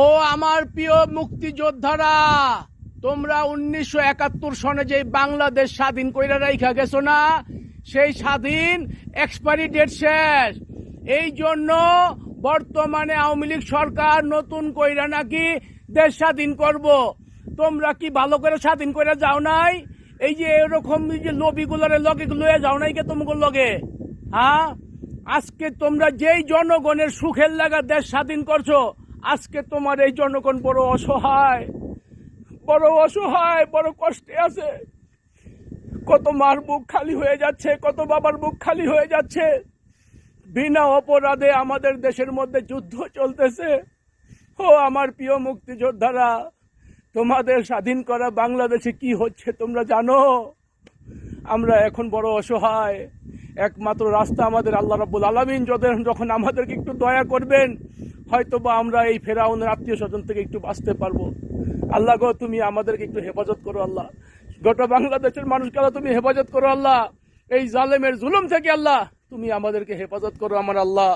ও আমার প্রিয় মুক্তিযোদ্ধারা, তোমরা উনিশশো একাত্তর সনে যে বাংলাদেশ স্বাধীন কইরা রাইখা গেছো না, সেই স্বাধীন এক্সপায়ারি ডেট শেষ। এই জন্য বর্তমানে আওয়ামী লীগ সরকার নতুন কইরা নাকি দেশ স্বাধীন করব। তোমরা কি ভালো করে স্বাধীন করে যাও নাই? এই যে এরকম যে লবিগুলোরে লগে লয়ে যাও নাই কে তোমাকে লগে? হ্যাঁ? আজকে তোমরা যেই জনগণের সুখের লাগা দেশ স্বাধীন করছ আজকে তোমার এই জনগণ বড় অসহায় বড় অসহায়, বড় কষ্টে আছে। কত মার বুক খালি হয়ে যাচ্ছে, কত বাবার বুক খালি হয়ে যাচ্ছে। বিনা অপরাধে আমাদের দেশের মধ্যে যুদ্ধ চলতেছে। ও আমার প্রিয় মুক্তিযোদ্ধারা, তোমাদের স্বাধীন করা বাংলাদেশে কি হচ্ছে তোমরা জানো? আমরা এখন বড় অসহায়। একমাত্র রাস্তা আমাদের আল্লাহ রাব্বুল আলমিন যখন আমাদেরকে একটু দয়া করবেন হয়তো বা আমরা এই ফেরাউনের আত্মীয় স্বজন থেকে একটু বাঁচতে পারব। আল্লাহ গো, তুমি আমাদেরকে একটু হেফাজত করো আল্লাহ। গোটা বাংলাদেশের মানুষকে আল্লাহ তুমি হেফাজত করো আল্লাহ। এই জালেমের জুলুম থেকে আল্লাহ, তুমি আমাদেরকে হেফাজত করো আমার আল্লাহ।